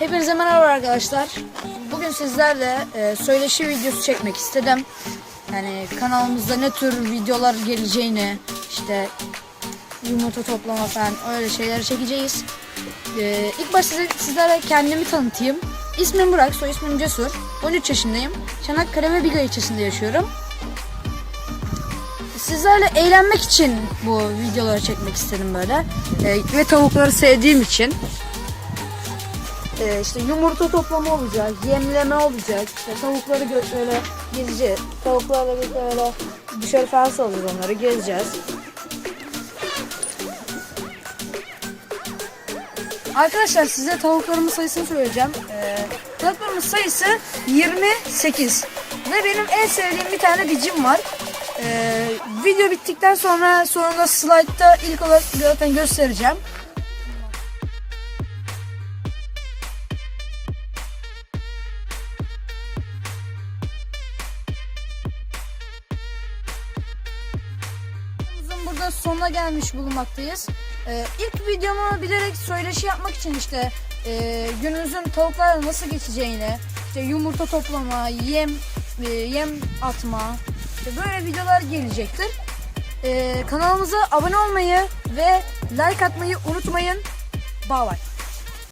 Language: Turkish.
Hepinize merhaba arkadaşlar. Bugün sizlerle e, söyleşi videosu çekmek istedim. Yani kanalımızda ne tür videolar geleceğini, işte yumurta toplama falan öyle şeyler çekeceğiz. E, ilk başta size- sizlere kendimi tanıtayım. İsmim Burak, soy ismim Cesur. 13 yaşındayım. Çanakkale ve Biga ilçesinde yaşıyorum. Sizlerle eğlenmek için bu videoları çekmek istedim böyle. E, ve tavukları sevdiğim için. Ee, işte yumurta toplama olacak, yemleme olacak. İşte tavukları böyle gezeceğiz. Tavuklarla birlikte böyle dışarı falan salacağız onları, gezeceğiz. Arkadaşlar size tavuklarımın sayısını söyleyeceğim. Ee, tavuklarımın sayısı 28. Ve benim en sevdiğim bir tane bicim var. Ee, video bittikten sonra sonunda slide'da ilk olarak zaten göstereceğim. Videomuzun burada sonuna gelmiş bulunmaktayız. Ee, ilk videomu bilerek söyleşi yapmak için işte e, gününüzün tavuklarla nasıl geçeceğini, işte yumurta toplama, yem e, yem atma, işte böyle videolar gelecektir. Ee, kanalımıza abone olmayı ve like atmayı unutmayın. Bye bye.